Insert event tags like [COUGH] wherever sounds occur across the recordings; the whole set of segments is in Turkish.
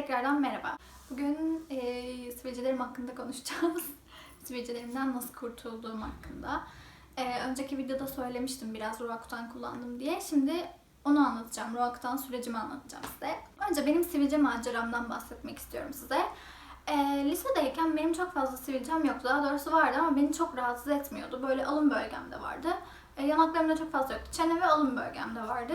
tekrardan merhaba. Bugün e, sivilcelerim hakkında konuşacağız. [LAUGHS] Sivilcelerimden nasıl kurtulduğum hakkında. E, önceki videoda söylemiştim biraz Roakutan kullandım diye. Şimdi onu anlatacağım. Roakutan sürecimi anlatacağım size. Önce benim sivilce maceramdan bahsetmek istiyorum size. E, lisedeyken benim çok fazla sivilcem yoktu. Daha doğrusu vardı ama beni çok rahatsız etmiyordu. Böyle alın bölgemde vardı. E, yanaklarımda çok fazla yoktu. Çene ve alın bölgemde vardı.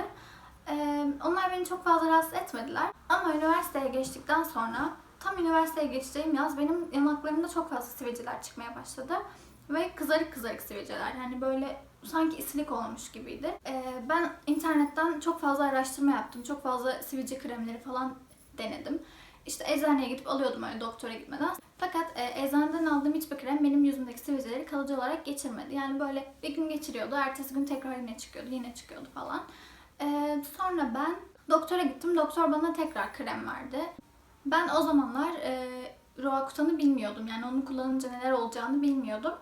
Onlar beni çok fazla rahatsız etmediler. Ama üniversiteye geçtikten sonra tam üniversiteye geçeceğim yaz benim yanaklarımda çok fazla sivilceler çıkmaya başladı. Ve kızarık kızarık sivilceler. Yani böyle sanki isilik olmuş gibiydi. Ben internetten çok fazla araştırma yaptım. Çok fazla sivilce kremleri falan denedim. İşte eczaneye gidip alıyordum öyle doktora gitmeden. Fakat e, eczaneden aldığım hiçbir krem benim yüzümdeki sivilceleri kalıcı olarak geçirmedi. Yani böyle bir gün geçiriyordu, ertesi gün tekrar yine çıkıyordu, yine çıkıyordu falan. Ee, sonra ben doktora gittim. Doktor bana tekrar krem verdi. Ben o zamanlar e, Roakutan'ı bilmiyordum. Yani onu kullanınca neler olacağını bilmiyordum.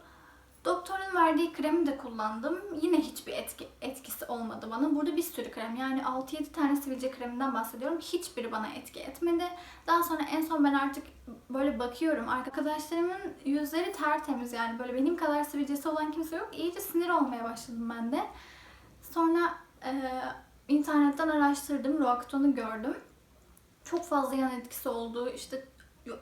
Doktorun verdiği kremi de kullandım. Yine hiçbir etki, etkisi olmadı bana. Burada bir sürü krem yani 6-7 tane sivilce kreminden bahsediyorum. Hiçbiri bana etki etmedi. Daha sonra en son ben artık böyle bakıyorum. Arkadaşlarımın yüzleri tertemiz yani böyle benim kadar sivilcesi olan kimse yok. İyice sinir olmaya başladım ben de. Sonra e, internetten araştırdım, Roakutan'ı gördüm. Çok fazla yan etkisi olduğu, işte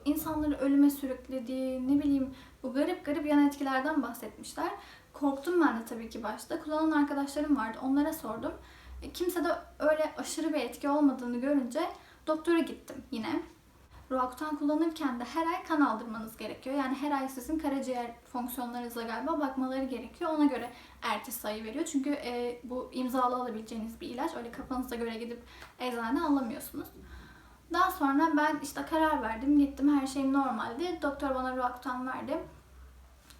insanları ölüme sürüklediği, ne bileyim bu garip garip yan etkilerden bahsetmişler. Korktum ben de tabii ki başta. Kullanan arkadaşlarım vardı, onlara sordum. E, kimse de öyle aşırı bir etki olmadığını görünce doktora gittim yine. Roakutan kullanırken de her ay kan aldırmanız gerekiyor. Yani her ay sizin karaciğer fonksiyonlarınıza galiba bakmaları gerekiyor. Ona göre ertesi sayı veriyor. Çünkü e, bu imzalı alabileceğiniz bir ilaç. Öyle kafanıza göre gidip eczaneden alamıyorsunuz. Daha sonra ben işte karar verdim. Gittim her şeyim normaldi. Doktor bana Roakutan verdi.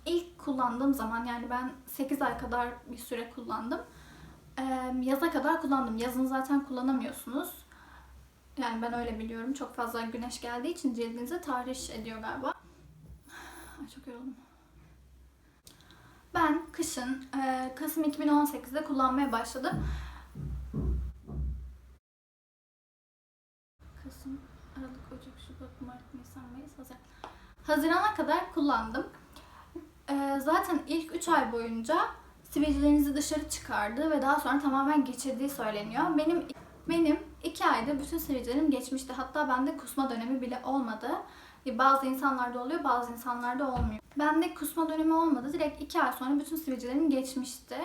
İlk kullandığım zaman yani ben 8 ay kadar bir süre kullandım. Ee, yaza kadar kullandım. Yazın zaten kullanamıyorsunuz. Yani ben öyle biliyorum. Çok fazla güneş geldiği için cildinize tahriş ediyor galiba. Ay çok yoruldum. Ben kışın e, Kasım 2018'de kullanmaya başladım. Kasım, Aralık, Ocak, Şubat, Mart, Nisan, Mayıs, Haziran. Hazirana kadar kullandım. E, zaten ilk 3 ay boyunca sivilcelerinizi dışarı çıkardı ve daha sonra tamamen geçirdiği söyleniyor. Benim benim iki ayda bütün sivilcelerim geçmişti. Hatta bende kusma dönemi bile olmadı. Bazı insanlarda oluyor, bazı insanlarda olmuyor. Bende kusma dönemi olmadı. Direkt iki ay sonra bütün sivilcelerim geçmişti.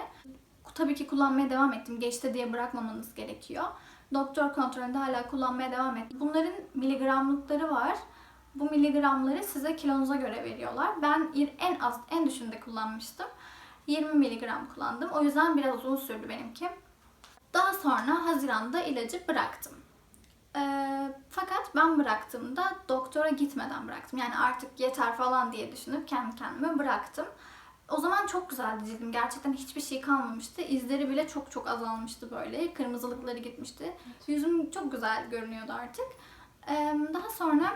Tabii ki kullanmaya devam ettim. Geçti diye bırakmamanız gerekiyor. Doktor kontrolünde hala kullanmaya devam ettim. Bunların miligramlıkları var. Bu miligramları size kilonuza göre veriyorlar. Ben en az, en düşünde kullanmıştım. 20 miligram kullandım. O yüzden biraz uzun sürdü benimki. Daha sonra Haziran'da ilacı bıraktım. Ee, fakat ben bıraktığımda doktora gitmeden bıraktım. Yani artık yeter falan diye düşünüp kendi kendime bıraktım. O zaman çok güzeldi cildim. Gerçekten hiçbir şey kalmamıştı. İzleri bile çok çok azalmıştı böyle. Kırmızılıkları gitmişti. Yüzüm çok güzel görünüyordu artık. Ee, daha sonra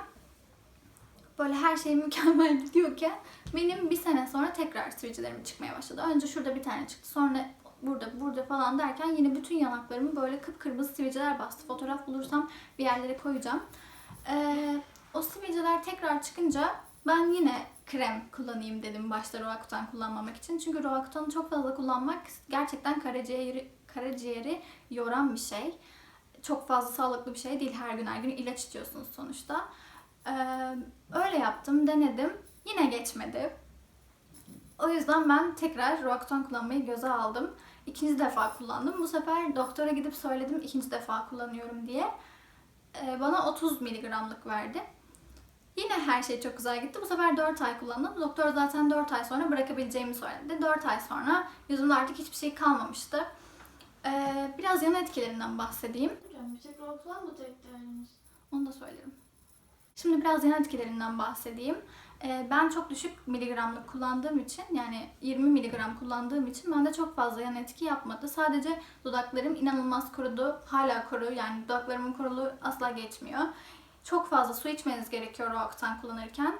böyle her şey [LAUGHS] mükemmel gidiyorken benim bir sene sonra tekrar sivilcelerim çıkmaya başladı. Önce şurada bir tane çıktı. Sonra burada, burada falan derken yine bütün yanaklarımı böyle kıpkırmızı sivilceler bastı. Fotoğraf bulursam bir yerlere koyacağım. Ee, o sivilceler tekrar çıkınca ben yine krem kullanayım dedim başta Roakutan kullanmamak için. Çünkü Roakutan'ı çok fazla kullanmak gerçekten karaciğeri, karaciğeri yoran bir şey. Çok fazla sağlıklı bir şey değil. Her gün her gün ilaç içiyorsunuz sonuçta. Ee, öyle yaptım, denedim. Yine geçmedi. O yüzden ben tekrar Roakutan kullanmayı göze aldım. İkinci defa kullandım. Bu sefer doktora gidip söyledim ikinci defa kullanıyorum diye. Ee, bana 30 miligramlık verdi. Yine her şey çok güzel gitti. Bu sefer 4 ay kullandım. Doktor zaten 4 ay sonra bırakabileceğimi söyledi. 4 ay sonra yüzümde artık hiçbir şey kalmamıştı. Ee, biraz yan etkilerinden bahsedeyim. Hocam bir tek Roakutan mı tek derdiniz? Onu da söylerim. Şimdi biraz yan etkilerinden bahsedeyim. Ee, ben çok düşük miligramlık kullandığım için yani 20 miligram kullandığım için bende çok fazla yan etki yapmadı. Sadece dudaklarım inanılmaz kurudu. Hala kuru yani dudaklarımın kuruluğu asla geçmiyor. Çok fazla su içmeniz gerekiyor Roakutan kullanırken.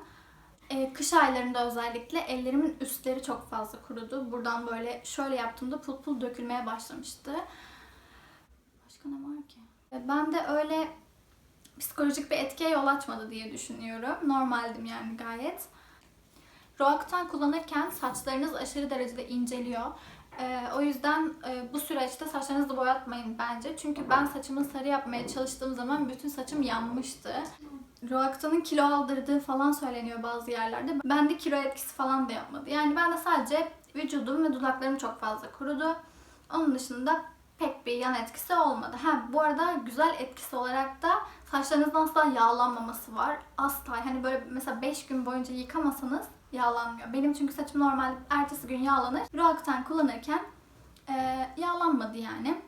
Ee, kış aylarında özellikle ellerimin üstleri çok fazla kurudu. Buradan böyle şöyle yaptığımda pul pul dökülmeye başlamıştı. Başka ne var ki? Ee, Ben de öyle psikolojik bir etkiye yol açmadı diye düşünüyorum. Normaldim yani gayet. Roakutan kullanırken saçlarınız aşırı derecede inceliyor. Ee, o yüzden e, bu süreçte saçlarınızı boyatmayın bence. Çünkü ben saçımı sarı yapmaya çalıştığım zaman bütün saçım yanmıştı. Roakutan'ın kilo aldırdığı falan söyleniyor bazı yerlerde. Bende kilo etkisi falan da yapmadı. Yani ben de sadece vücudum ve dudaklarım çok fazla kurudu. Onun dışında pek bir yan etkisi olmadı. Ha bu arada güzel etkisi olarak da saçlarınızın asla yağlanmaması var. Asla. Hani böyle mesela 5 gün boyunca yıkamasanız yağlanmıyor. Benim çünkü saçım normalde ertesi gün yağlanır. Roakutan kullanırken e, yağlanmadı yani.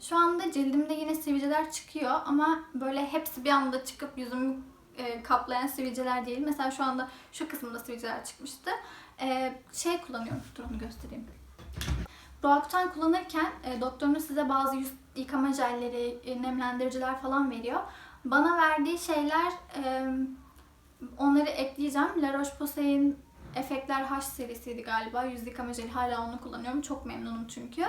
Şu anda cildimde yine sivilceler çıkıyor ama böyle hepsi bir anda çıkıp yüzümü e, kaplayan sivilceler değil. Mesela şu anda şu kısımda sivilceler çıkmıştı. E, şey kullanıyorum. Dur onu göstereyim. Roakutan kullanırken e, doktorunuz size bazı yüz yıkama jelleri, e, nemlendiriciler falan veriyor. Bana verdiği şeyler e, onları ekleyeceğim. La Roche-Posay'in Efektler H serisiydi galiba. Yüz yıkama jeli hala onu kullanıyorum. Çok memnunum çünkü.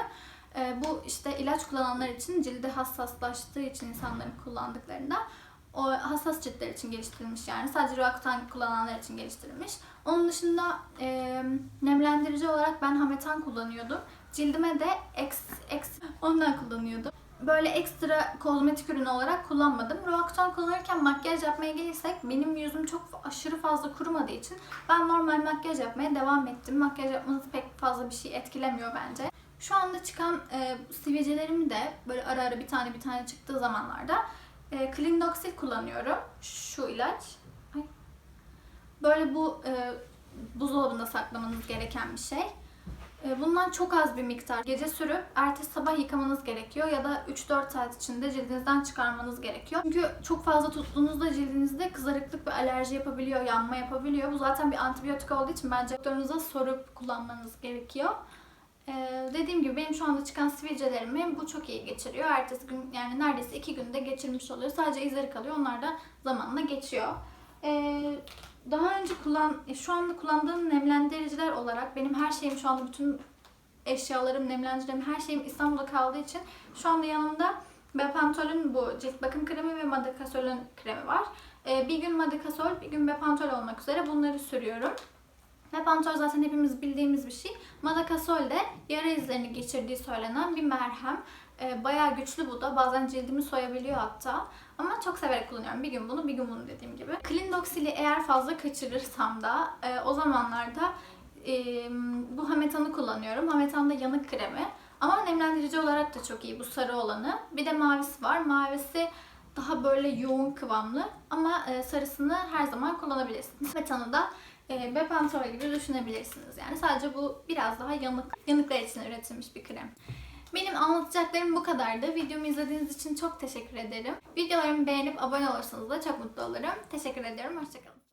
E, bu işte ilaç kullananlar için cildi hassaslaştığı için insanların kullandıklarında o hassas ciltler için geliştirilmiş yani. Sadece Roakutan kullananlar için geliştirilmiş. Onun dışında e, nemlendirici olarak ben Hametan kullanıyordum. Cildime de X, X ondan kullanıyordum. Böyle ekstra kozmetik ürünü olarak kullanmadım. Roakutan kullanırken makyaj yapmaya gelirsek benim yüzüm çok aşırı fazla kurumadığı için ben normal makyaj yapmaya devam ettim. Makyaj yapmanız pek fazla bir şey etkilemiyor bence. Şu anda çıkan e, sivilcelerimi de böyle ara ara bir tane bir tane çıktığı zamanlarda e, Clindoxil kullanıyorum. Şu ilaç. Ay. Böyle bu e, buzdolabında saklamanız gereken bir şey. E, Bundan çok az bir miktar gece sürüp ertesi sabah yıkamanız gerekiyor ya da 3-4 saat içinde cildinizden çıkarmanız gerekiyor. Çünkü çok fazla tuttuğunuzda cildinizde kızarıklık ve alerji yapabiliyor, yanma yapabiliyor. Bu zaten bir antibiyotik olduğu için bence doktorunuza sorup kullanmanız gerekiyor. Ee, dediğim gibi benim şu anda çıkan sivilcelerimi bu çok iyi geçiriyor. Ertesi gün yani neredeyse iki günde geçirmiş oluyor. Sadece izleri kalıyor. Onlar da zamanla geçiyor. Ee, daha önce kullan, e, şu anda kullandığım nemlendiriciler olarak benim her şeyim şu anda bütün eşyalarım, nemlendiricilerim, her şeyim İstanbul'da kaldığı için şu anda yanımda Bepantol'ün bu cilt bakım kremi ve Madakasol'ün kremi var. Ee, bir gün Madakasol, bir gün Bepantol olmak üzere bunları sürüyorum. Bepantol zaten hepimiz bildiğimiz bir şey. Madakasol de yara izlerini geçirdiği söylenen bir merhem. Ee, bayağı güçlü bu da. Bazen cildimi soyabiliyor hatta. Ama çok severek kullanıyorum. Bir gün bunu, bir gün bunu dediğim gibi. Clindoxil'i eğer fazla kaçırırsam da e, o zamanlarda e, bu Hametan'ı kullanıyorum. Hametan da yanık kremi. Ama nemlendirici olarak da çok iyi bu sarı olanı. Bir de mavisi var. Mavisi daha böyle yoğun kıvamlı ama e, sarısını her zaman kullanabilirsiniz. Hametan'ı da e, Bepantol gibi düşünebilirsiniz. Yani sadece bu biraz daha yanık, yanıklar için üretilmiş bir krem. Benim anlatacaklarım bu kadardı. Videomu izlediğiniz için çok teşekkür ederim. Videolarımı beğenip abone olursanız da çok mutlu olurum. Teşekkür ediyorum. Hoşçakalın.